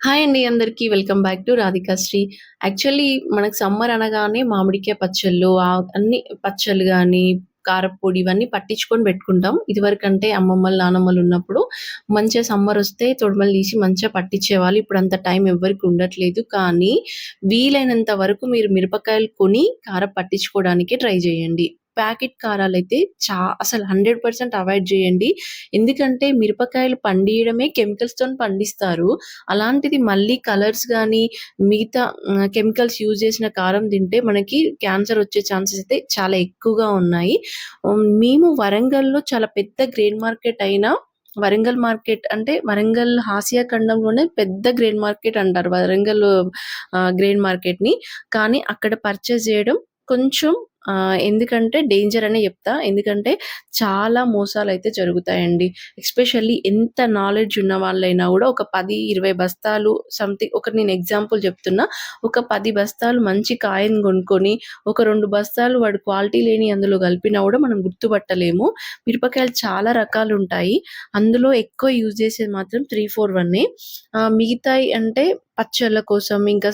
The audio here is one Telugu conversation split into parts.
హాయ్ అండి అందరికీ welcome back to Radhikasri actually మనకు సమ్మర్ అనగానే మామిడికాయ పచ్చళ్ళు అన్ని పచ్చళ్ళు కానీ కారప్పొడి ఇవన్నీ పట్టించుకొని పెట్టుకుంటాం. ఇదివరకంటే అమ్మమ్మలు, నానమ్మలు ఉన్నప్పుడు మంచిగా సమ్మరొస్తే తొడమలు తీసి మంచిగా పట్టించేవాళ్ళు. ఇప్పుడు అంత టైం ఎవ్వరికి ఉండట్లేదు. కానీ వీలైనంత వరకు మీరు మిరపకాయలు కొని కారం పట్టించుకోవడానికి ట్రై చేయండి. ప్యాకెట్ కారాలు అయితే చా అసలు 100% అవాయిడ్ చేయండి. ఎందుకంటే మిరపకాయలు పండియడమే కెమికల్స్‌తోని పండిస్తారు. అలాంటిది మళ్ళీ కలర్స్ కానీ మిగతా కెమికల్స్ యూజ్ చేసిన కారం తింటే మనకి క్యాన్సర్ వచ్చే ఛాన్సెస్ అయితే చాలా ఎక్కువగా ఉన్నాయి. మేము వరంగల్‌లో చాలా పెద్ద గ్రెయిన్ మార్కెట్ అయిన వరంగల్ మార్కెట్ అంటే వరంగల్ హాసియా ఖండంలోనే పెద్ద గ్రెయిన్ మార్కెట్ అంటారు. వరంగల్ గ్రెయిన్ మార్కెట్‌ని. కానీ అక్కడ పర్చేస్ చేయడం కొంచెం ఎందుకంటే డేంజర్ అనే చెప్తా. ఎందుకంటే చాలా మోసాలు అయితే జరుగుతాయండి. ఎస్పెషల్లీ ఎంత నాలెడ్జ్ ఉన్న వాళ్ళైనా కూడా ఒక పది ఇరవై బస్తాలు సంథింగ్ ఒక నేను ఎగ్జాంపుల్ చెప్తున్నా. ఒక పది బస్తాలు మంచి కాయని కొనుక్కొని, ఒక రెండు బస్తాలు వాడు క్వాలిటీ లేని అందులో కలిపినా కూడా మనం గుర్తుపట్టలేము. మిరపకాయలు చాలా రకాలుంటాయి. అందులో ఎక్కువ యూజ్ చేసేది మాత్రం త్రీ ఫోర్ వన్ మిగతాయి అంటే పచ్చళ్ళ కోసం ఇంకా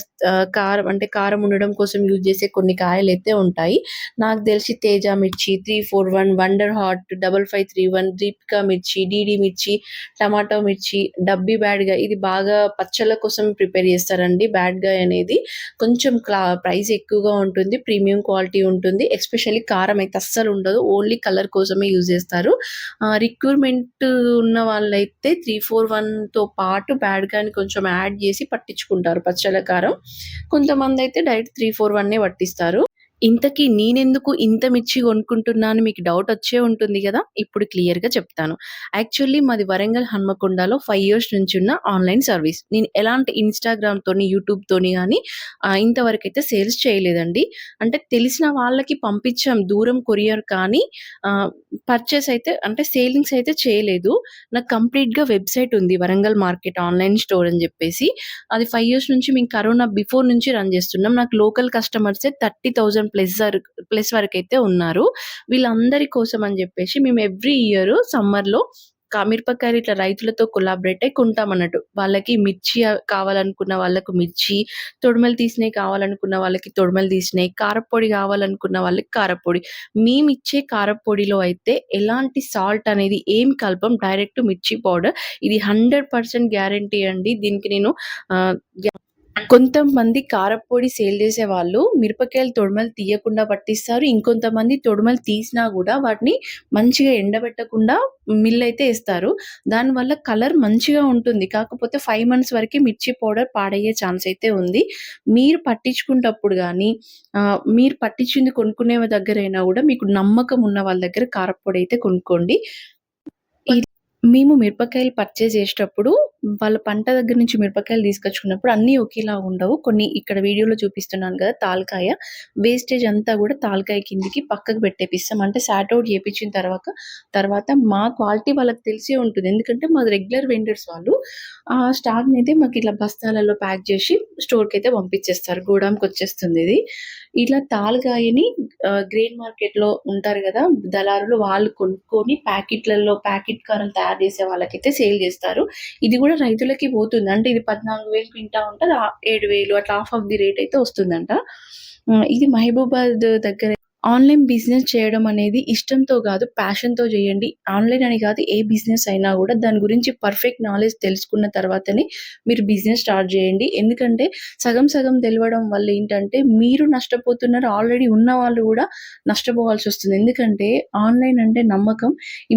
కారం అంటే కారం ఉండడం కోసం యూజ్ చేసే కొన్ని కాయలు అయితే ఉంటాయి. నాకు తెలిసి తేజ మిర్చి, 341, వండర్ హాట్, 5531, దీపికా మిర్చి, డీడీ మిర్చి, టమాటో మిర్చి, డబ్బీ బ్యాడ్ గాయ్ ఇది బాగా పచ్చళ్ళ కోసం ప్రిపేర్ చేస్తారండి. బ్యాడ్ గాయ్ అనేది కొంచెం క్లా ప్రైస్ ఎక్కువగా ఉంటుంది. ప్రీమియం క్వాలిటీ ఉంటుంది. ఎస్పెషల్లీ కారం అయితే అస్సలు ఉండదు. ఓన్లీ కలర్ కోసమే యూజ్ చేస్తారు. రిక్యూర్మెంట్ రిక్రూట్‌మెంట్ ఉన్న వాళ్ళైతే 341తో పాటు బ్యాడ్గాని కొంచెం యాడ్ చేసి పట్టి పట్టించుకుంటారు పచ్చళ్ళ కారం. అయితే డైరెక్ట్ 341 పట్టిస్తారు. ఇంతకీ నేనెందుకు ఇంత మిర్చి కొనుక్కుంటున్నాను మీకు డౌట్ వచ్చే ఉంటుంది కదా ఇప్పుడు క్లియర్‌గా చెప్తాను. యాక్చువల్లీ మాది వరంగల్ హన్మకొండలో ఫైవ్ ఇయర్స్ నుంచి ఉన్న ఆన్‌లైన్ సర్వీస్. నేను ఎలాంటి ఇన్‌స్టాగ్రామ్‌తోని, యూట్యూబ్‌తోని కానీ ఇంతవరకు ఇంతవరకైతే సేల్స్ చేయలేదండి. అంటే తెలిసిన వాళ్ళకి పంపించాం దూరం కొరియర్ కానీ పర్చేస్ అయితే అంటే సేలింగ్స్ అయితే చేయలేదు. నాకు కంప్లీట్‌గా వెబ్‌సైట్ ఉంది. వరంగల్ మార్కెట్ ఆన్‌లైన్ స్టోర్ అని చెప్పేసి. అది ఫైవ్ ఇయర్స్ నుంచి మేము కరోనా బిఫోర్ నుంచి రన్ చేస్తున్నాం. నాకు లోకల్ కస్టమర్సే 30,000 ప్లస్ ప్లస్ వరకు అయితే ఉన్నారు. వీళ్ళందరి కోసం అని చెప్పేసి మేము ఎవ్రీ ఇయర్ సమ్మర్‌లో మిరపకాయలు ఇట్లా రైతులతో కొలాబరేట్ అయి కొంటామన్నట్టు. వాళ్ళకి మిర్చి కావాలనుకున్న వాళ్ళకు మిర్చి, తొడిమలు తీసినవి కావాలనుకున్న వాళ్ళకి తొడిమలు తీసినవి కారపొడి కావాలనుకున్న వాళ్ళకి కారపొడి మేము ఇచ్చే కారప్పొడిలో అయితే ఎలాంటి సాల్ట్ అనేది ఏం కలపం. డైరెక్ట్ మిర్చి పౌడర్. ఇది 100% గ్యారంటీ అండి. దీనికి నేను కొంతమంది కారప్పొడి సేల్ చేసే వాళ్ళు మిరపకాయలు తొడిమలు తీయకుండా పట్టిస్తారు. ఇంకొంతమంది తొడిమలు తీసినా కూడా వాటిని మంచిగా ఎండబెట్టకుండా మిల్ అయితే ఇస్తారు దానివల్ల కలర్ మంచిగా ఉంటుంది. కాకపోతే ఫైవ్ మంత్స్ వరకే మిర్చి పౌడర్ పాడయ్యే ఛాన్స్ అయితే ఉంది. మీరు పట్టించుకునేటప్పుడు కానీ మీరు పట్టించింది కొనుక్కునే దగ్గరైనా కూడా మీకు నమ్మకం ఉన్న వాళ్ళ దగ్గర కారప్పొడి అయితే కొనుక్కోండి. మేము మిరపకాయలు పర్చేస్ చేసేటప్పుడు వాళ్ళ పంట దగ్గర నుంచి మిరపకాయలు తీసుకొచ్చుకున్నప్పుడు అన్నీ ఒకేలా ఉండవు. కొన్ని ఇక్కడ వీడియోలో చూపిస్తున్నాను కదా! తాలకాయ వేస్టేజ్ అంతా కూడా తాలుకాయ కిందకి పక్కకు పెట్టేపిస్తాం. అంటే సార్ట్ చేపించిన తర్వాత, తర్వాత మా క్వాలిటీ వాళ్ళకి తెలిసే ఉంటుంది. ఎందుకంటే మాది రెగ్యులర్ వెండర్స్ వాళ్ళు. ఆ స్టాక్‌నైతే మాకు ఇట్లా బస్తాలలో ప్యాక్ చేసి స్టోర్‌కైతే పంపించేస్తారు. గోడాంకొచ్చేస్తుంది ఇది. ఇట్లా తాల్కాయని గ్రెయిన్ మార్కెట్‌లో ఉంటారు కదా దళారులు వాళ్ళు కొనుక్కొని ప్యాకెట్‌లలో ప్యాకెట్ కారం తయారు చేసే వాళ్ళకైతే సేల్ చేస్తారు. ఇది కూడా కూడా రైతులకి పోతుంది. అంటే ఇది 14,000 క్వింటా ఉంటుంది ఏడు వేలు అట్లా హాఫ్ ఆఫ్ ది రేట్ అయితే వస్తుందంట. ఇది మహబూబాద్ దగ్గర ఆన్‌లైన్ బిజినెస్ చేయడం అనేది ఇష్టంతో కాదు ప్యాషన్‌తో చేయండి. ఆన్‌లైన్ అని కాదు ఏ బిజినెస్ అయినా కూడా దాని గురించి పర్ఫెక్ట్ నాలెడ్జ్ తెలుసుకున్న తర్వాతనే మీరు బిజినెస్ స్టార్ట్ చేయండి. ఎందుకంటే సగం సగం తెలవడం వల్ల ఏంటంటే మీరు నష్టపోతున్నారు. ఆల్రెడీ ఉన్న వాళ్ళు కూడా నష్టపోవాల్సి వస్తుంది ఎందుకంటే ఆన్‌లైన్ అంటే నమ్మకం.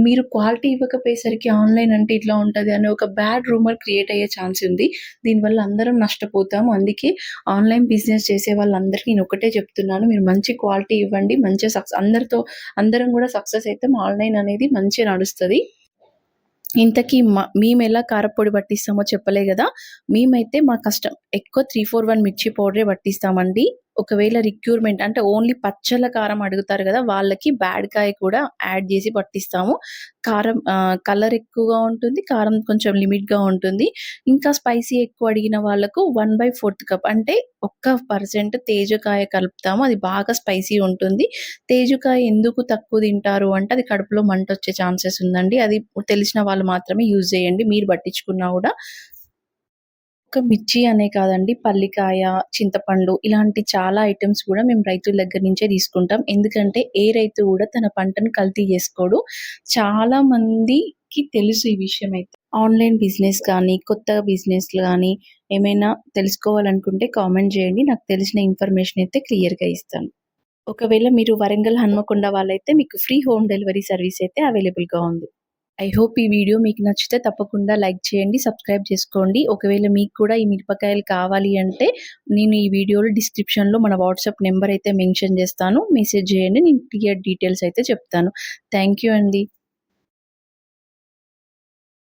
మీరు క్వాలిటీ ఇవ్వకపోయేసరికి ఆన్‌లైన్ అంటే ఇట్లా ఉంటుంది అనే ఒక బ్యాడ్ రూమర్ క్రియేట్ అయ్యే ఛాన్స్ ఉంది. దీనివల్ల అందరం నష్టపోతాము. అందుకే ఆన్‌లైన్ బిజినెస్ చేసే వాళ్ళందరికీ నేను ఒకటే చెప్తున్నాను. మీరు మంచి క్వాలిటీ ఇవ్వండి. మంచిగా సక్సెస్ అందరితో అందరం కూడా సక్సెస్ అయితే ఆన్‌లైన్ అనేది మంచిగా నడుస్తది. ఇంతకీ మ మేమెలా కారపొడి పట్టిస్తామో చెప్పలే కదా మేమైతే మా కష్టం ఎక్కువ 341 మిర్చి పౌడరే పట్టిస్తామండి. ఒకవేళ రిక్యూర్మెంట్ అంటే ఓన్లీ పచ్చళ్ళ కారం అడుగుతారు కదా వాళ్ళకి బ్యాడ్ కాయ కూడా యాడ్ చేసి పట్టిస్తాము. కారం కలర్ ఎక్కువగా ఉంటుంది. కారం కొంచెం లిమిట్‌గా ఉంటుంది. ఇంకా స్పైసీ ఎక్కువ అడిగిన వాళ్ళకు 1/4 కప్ అంటే ఒక్క పర్సెంట్ తేజకాయ కలుపుతాము. అది బాగా స్పైసీ ఉంటుంది. తేజకాయ ఎందుకు తక్కువ తింటారు అంటే అది కడుపులో మంట వచ్చే ఛాన్సెస్ ఉందండి. అది తెలిసిన వాళ్ళు మాత్రమే యూజ్ చేయండి. మీరు పట్టించుకున్నా కూడా ఒక్క మిర్చి అనే కాదండి పల్లికాయ, చింతపండు ఇలాంటి చాలా ఐటమ్స్ కూడా మేము రైతుల దగ్గర నుంచే తీసుకుంటాం. ఎందుకంటే ఏ రైతు కూడా తన పంటను కల్తీ చేసుకోడు. చాలా మందికి తెలుసు ఈ విషయం అయితే. ఆన్‌లైన్ బిజినెస్ కానీ, కొత్త బిజినెస్‌లు కానీ ఏమైనా తెలుసుకోవాలనుకుంటే కామెంట్ చేయండి. నాకు తెలిసిన ఇన్ఫర్మేషన్ అయితే క్లియర్‌గా ఇస్తాను. ఒకవేళ మీరు వరంగల్, హన్మకొండ వాళ్ళైతే మీకు ఫ్రీ హోమ్ డెలివరీ సర్వీస్ అయితే అవైలబుల్‌గా ఉంది. ఐ హోప్ ఈ వీడియో మీకు నచ్చితే తప్పకుండా లైక్ చేయండి. సబ్స్క్రైబ్ చేసుకోండి. ఒకవేళ మీకు కూడా ఈ మిరపకాయలు కావాలి అంటే నేను ఈ వీడియోలో డిస్క్రిప్షన్‌లో మన వాట్సాప్ నెంబర్ అయితే మెన్షన్ చేస్తాను. మెసేజ్ చేయండి. నేను క్లియర్ డీటెయిల్స్ అయితే చెప్తాను. థ్యాంక్ యూ అండి.